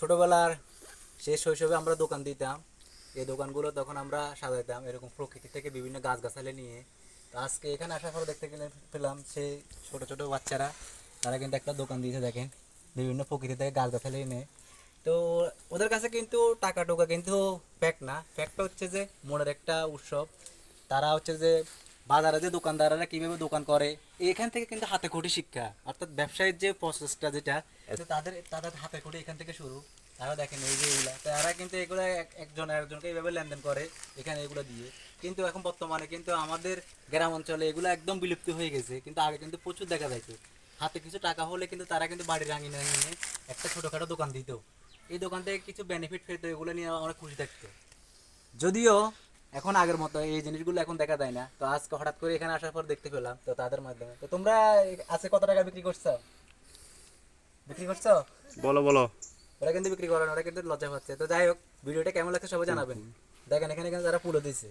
ছোটবেলার শেষ শৈশবে আমরা দোকান দিতাম। এই দোকানগুলো তখন আমরা সাজাইতাম, এরকম প্রকৃতি থেকে বিভিন্ন গাছগাছালি নিয়ে। তো আজকে এখানে আসার পর দেখতে গেলে পেলাম সেই ছোট ছোট বাচ্চারা, তারা কিন্তু একটা দোকান দিয়েছে, দেখেন। বিভিন্ন প্রকৃতি থেকে গাছগাছালি নিয়ে তো ওদের কাছে কিন্তু টাকা টোকা কিন্তু ফ্যাক্ট না। ফ্যাক্টটা হচ্ছে যে মনের একটা উৎসব। তারা হচ্ছে যে বাজারে যে দোকানদাররা কীভাবে দোকান করে এখান থেকে কিন্তু হাতে খড়ি শিক্ষা। অর্থাৎ ব্যবসায়ীর যে প্রসেসটা যেটা তাদের তাদের হাতে খড়ি এখান থেকে শুরু। তারা দেখেন এই যে এগুলা। তারা কিন্তু এগুলো এক- একজন একজনকে এইভাবে লেনদেন করে এখানে এগুলো দিয়ে। কিন্তু এখন বর্তমানে কিন্তু আমাদের গ্রাম অঞ্চলে এগুলো একদম বিলুপ্ত হয়ে গেছে। কিন্তু আগে কিন্তু প্রচুর দেখা যাইতো। হাতে কিছু টাকা হলে কিন্তু তারা কিন্তু বাড়ির আঙিনে নিয়ে একটা ছোটোখাটো দোকান দিত। এই দোকান থেকে কিছু বেনিফিট পেতো এগুলো নিয়ে অনেক খুশি থাকতো। যদিও এখন আগের মতো এই জিনিসগুলো এখন দেখা যায় না। তো আজকে হঠাৎ করে এখানে আসার পর দেখতে পেলাম তো তাদের মাধ্যমে। তো তোমরা আজকে কত টাকা বিক্রি করছ? বিক্রি করছ? বলো বলো। ওরা কিন্তু বিক্রি করে না ওরা কিন্তু লজ্জা পাচ্ছে। তো যাই হোক ভিডিওটা কেমন লাগছে সবাই জানাবেন। দেখেন এখানে কিন্তু যারা পুরো দিছে।